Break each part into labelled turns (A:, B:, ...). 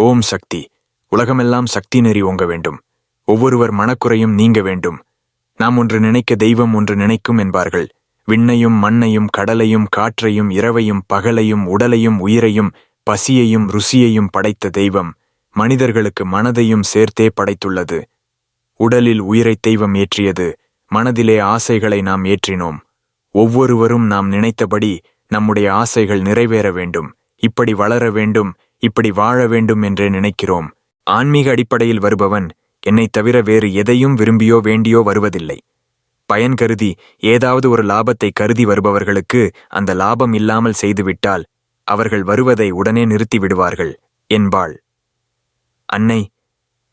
A: ஓம் சக்தி. உலகமெல்லாம் சக்தி நெறி ஓங்க வேண்டும். ஒவ்வொருவர் மனக்குறையும் நீங்க வேண்டும். நாம் ஒன்று நினைக்க தெய்வம் ஒன்று நினைக்கும் என்பார்கள். விண்ணையும் மண்ணையும் கடலையும் காற்றையும் இரவையும் பகலையும் உடலையும் உயிரையும் பசியையும் ருசியையும் படைத்த தெய்வம். மனிதர்களுக்கு மனதையும் சேர்த்தே படைத்துள்ளது. உடலில் உயிரை தெய்வம் ஏற்றியது. மனதிலே ஆசைகளை நாம் ஏற்றினோம். ஒவ்வொருவரும் நாம் நினைத்தபடி நம்முடைய ஆசைகள் நிறைவேற வேண்டும். இப்படி வளர வேண்டும் இப்படி வாழ வேண்டும் என்றே நினைக்கிறோம். ஆன்மீக அடிப்படையில் வருபவன் என்னைத் தவிர வேறு எதையும் விரும்பியோ வேண்டியோ வருவதில்லை. பயன் கருதி ஏதாவது ஒரு லாபத்தை கருதி வருபவர்களுக்கு அந்த லாபம் இல்லாமல் செய்துவிட்டால் அவர்கள் வருவதை உடனே நிறுத்தி விடுவார்கள் என்பாள். அன்னை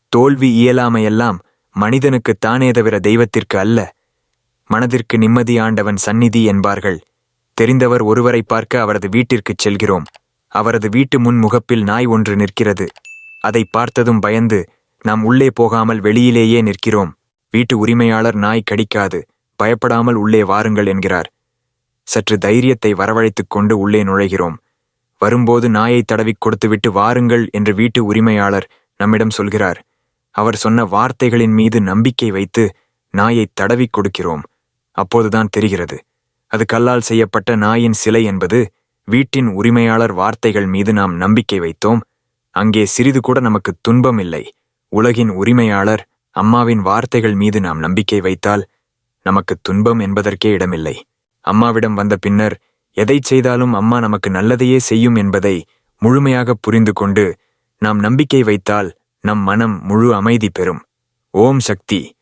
A: தோல்வி இயலாமையெல்லாம் மனிதனுக்குத்தானே தவிர தெய்வத்திற்கு அல்ல. மனதிற்கு நிம்மதி ஆண்டவன் சந்நிதி என்பார்கள். தெரிந்தவர் ஒருவரை பார்க்க அவரது வீட்டிற்குச் செல்கிறோம். அவரது வீட்டு முன் முகப்பில் நாய் ஒன்று நிற்கிறது. அதை பார்த்ததும் பயந்து நாம் உள்ளே போகாமல் வெளியிலேயே நிற்கிறோம். வீட்டு உரிமையாளர் நாய் கடிக்காது. பயப்படாமல் உள்ளே வாருங்கள் என்கிறார். சற்று தைரியத்தை வரவழைத்துக் கொண்டு உள்ளே நுழைகிறோம். வரும்போது நாயை தடவிக் கொடுத்துவிட்டு வாருங்கள் என்று வீட்டு உரிமையாளர் நம்மிடம் சொல்கிறார். அவர் சொன்ன வார்த்தைகளின் மீது நம்பிக்கை வைத்து நாயை தடவிக் கொடுக்கிறோம். அப்போதுதான் தெரிகிறது. அது கல்லால் செய்யப்பட்ட நாயின் சிலை என்பது வீட்டின் உரிமையாளர் வார்த்தைகள் மீது நாம் நம்பிக்கை வைத்தோம். அங்கே சிறிது கூட நமக்கு துன்பம் இல்லை. உலகின் உரிமையாளர் அம்மாவின் வார்த்தைகள் மீது நாம் நம்பிக்கை வைத்தால் நமக்கு துன்பம் என்பதற்கே இடமில்லை. அம்மாவிடம் வந்த பின்னர் எதைச் செய்தாலும் அம்மா நமக்கு நல்லதையே செய்யும் என்பதை முழுமையாக புரிந்து கொண்டு நாம் நம்பிக்கை வைத்தால் நம் மனம் முழு அமைதி பெறும். ஓம் சக்தி.